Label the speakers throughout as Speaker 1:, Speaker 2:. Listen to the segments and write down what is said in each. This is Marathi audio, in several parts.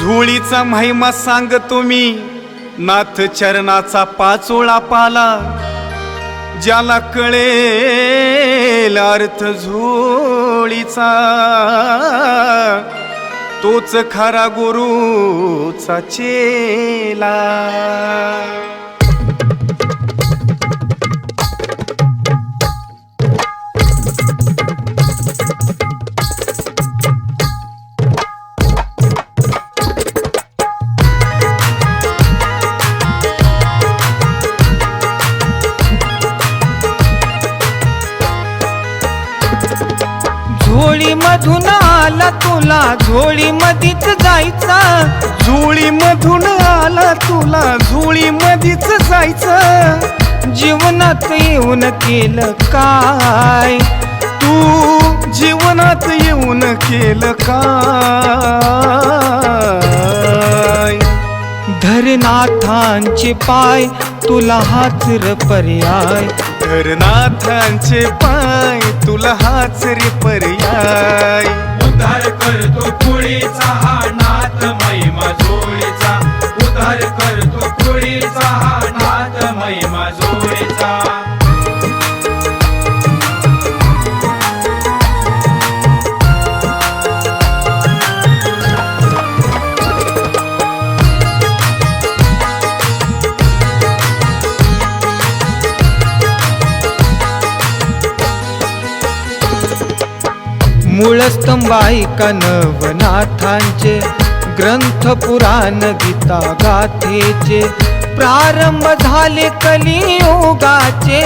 Speaker 1: झोळीचा महिमा सांग तुम्ही. नाथ चरणाचा पाचोळा पाला. ज्याला कळेल अर्थ झोळीचा. तोच खरा गुरुचा चेला.
Speaker 2: झोळी मधून आला तुला झोळी मधीच जायचा.
Speaker 1: झोळी मधून आला तुला झोळी मधीच जायचं.
Speaker 2: जीवनात येऊन केलं काय?
Speaker 1: तू जीवनात येऊन केलं काय?
Speaker 2: धरनाथांचे पाय तुला हाच पर्याय.
Speaker 1: धरनाथांचे पाय तुला हाच रे पर्याय.
Speaker 3: उद्धार करतो कुळीचा
Speaker 2: मूळ कनवनाथांचे नवनाथांचे ग्रंथ पुराण गीता गाथेचे प्रारंभ झाले कलियुगाचे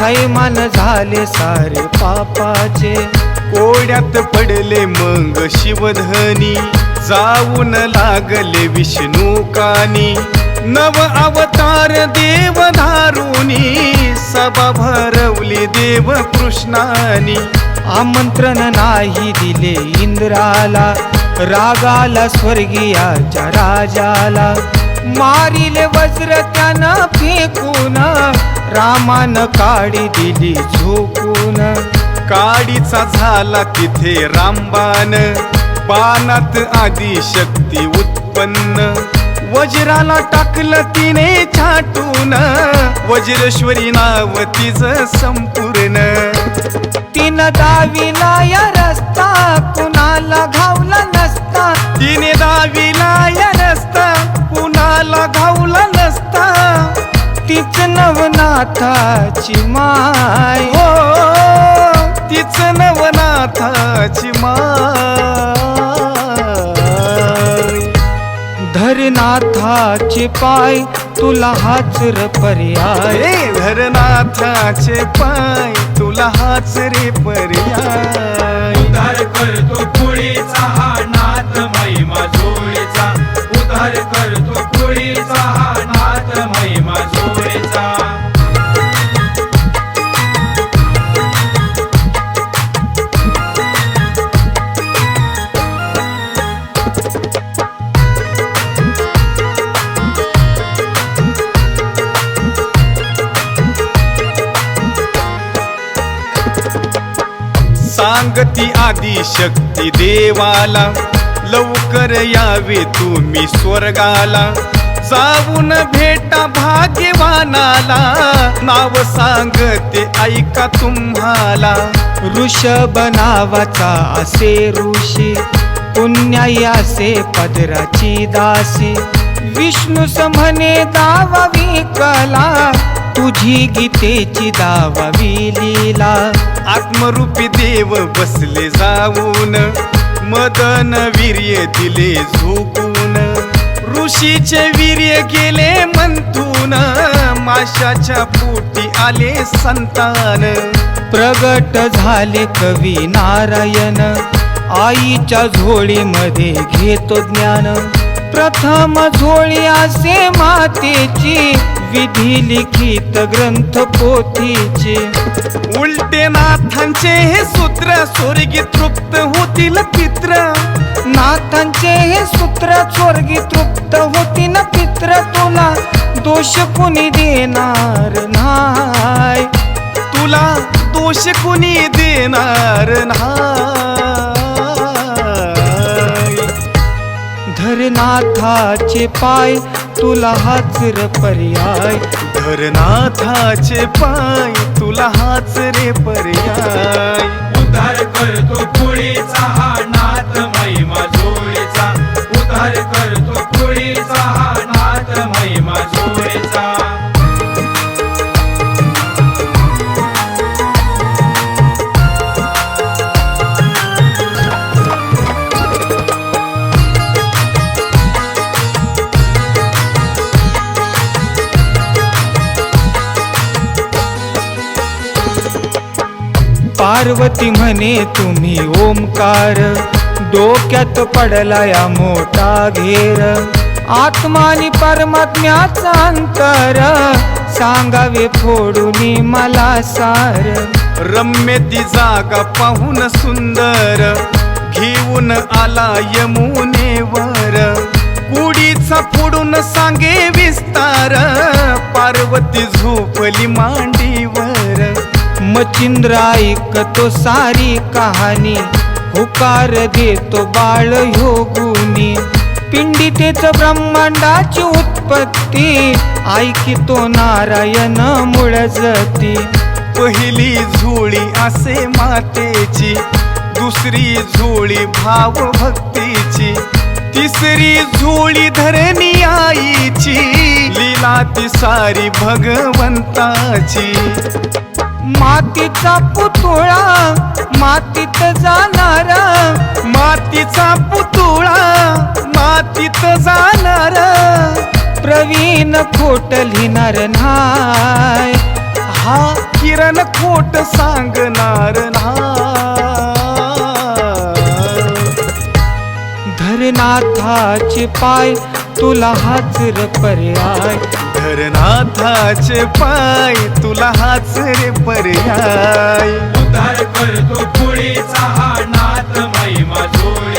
Speaker 2: थैमान झाले सारे पापाचे.
Speaker 1: कोड्यात पडले मग शिवधनी जाऊन लागले विष्णू कानी. नव अवतार देव धारुनी सभा भरवली देव कृष्णानी
Speaker 2: आमंत्रण नाही दिले इंद्राला रागाला स्वर्गीयाच्या राजाला. मारिले वज्र त्यानं फेकून रामान काडी दिली झोकून.
Speaker 1: काडीचा झाला तिथे रामबान बाणात आदी शक्ती उत्पन्न. वज्राला टाकलं तिने छाटून वज्रेश्वरी नाव तिच संपूर्ण.
Speaker 2: तिनं दाविला या रस्ता कुणाला घावला नसता.
Speaker 1: तिने दाविला या रस्ता कुणाला घावला नसता.
Speaker 2: तीच नवनाथाची माय.
Speaker 1: हो तिच नवनाथाची माय.
Speaker 2: धरनाथाचे पाय तुला हाच र पर्याय
Speaker 1: धरनाथाचे पाय तुला हाच रे पर्याय.
Speaker 3: उद्धार करतो कुळीचा हा नाथ महिमा जोडीचा उद्धार करतो कुळीचा
Speaker 1: सांगती आदी शक्ती देवाला. लवकर यावे तुम्ही स्वर्गाला. जाऊन भेटा भाग्यवानाला. नाव सांगते ऐका तुम्हाला.
Speaker 2: ऋषभ नावाचा असे ऋषी. पुण्याई असे पदराची दासी. विष्णू समने दावावी कला तुझी गीतेची दावावी लीला
Speaker 1: आत्मरूपी देव बसले जाऊन मदन वीर्य दिले झोकून ऋषीचे वीर्य गेले मंथून माशाच्या पोटी आले संतान.
Speaker 2: प्रगट झाले कवी नारायण आईच्या झोळीमध्ये घेतो ज्ञान. प्रथम झोळी असे मातेची विधी लिखित ग्रंथ पोथीचे.
Speaker 1: उलटे नाथांचे हे सूत्र स्वर्गी तृप्त होतील पित्र.
Speaker 2: नाथांचे हे सूत्र स्वर्गी तृप्त होती न पित्र. तुला दोष कुणी देणार नाय
Speaker 1: तुला दोष कुणी देणार
Speaker 2: नाय धरनाथाचे पाय तुला हाच रे पर्याय.
Speaker 1: धरनाथाचे पाय तुला हाच रे पर्याय.
Speaker 3: उधार करतो पुळीचा
Speaker 2: पार्वती म्हणे तुम्ही ओमकार डोक्यात पडला या मोठा घेर. आत्मानी परमात्म्याचा अंतर सांगावे फोडून मला सार.
Speaker 1: रम्य ती जागा पाहून सुंदर घेऊन आला यमुनेवर. कुडीचा फोडून सांगे विस्तार पार्वती झोपली मांडीवर.
Speaker 2: मचिंद्र ऐकतो सारी कहाणी. हुकार देतो बाळ योगुनी. पिंडितेच ब्रह्मांडाची उत्पत्ती. ऐकितो नारायण मुळजती
Speaker 1: पहिली झोळी असे मातेची. दुसरी झोळी भाव भक्तीची तिसरी झोळी धरणी आईची. लीला ती सारी भगवंताची.
Speaker 2: मातीचा पुतळा मातीत जाणार
Speaker 1: मातीचा पुतळा मातीत जाणार.
Speaker 2: प्रवीण खोट लिहिणार नाय
Speaker 1: हा किरण खोट सांगणार
Speaker 2: धरनाथाचे पाय तुला हाच पर्याय
Speaker 1: धरनाथाचे पाय तुला हाच रे पर्याय.
Speaker 3: उधार करतो पुढे हा नाथ महिमा जोडीचा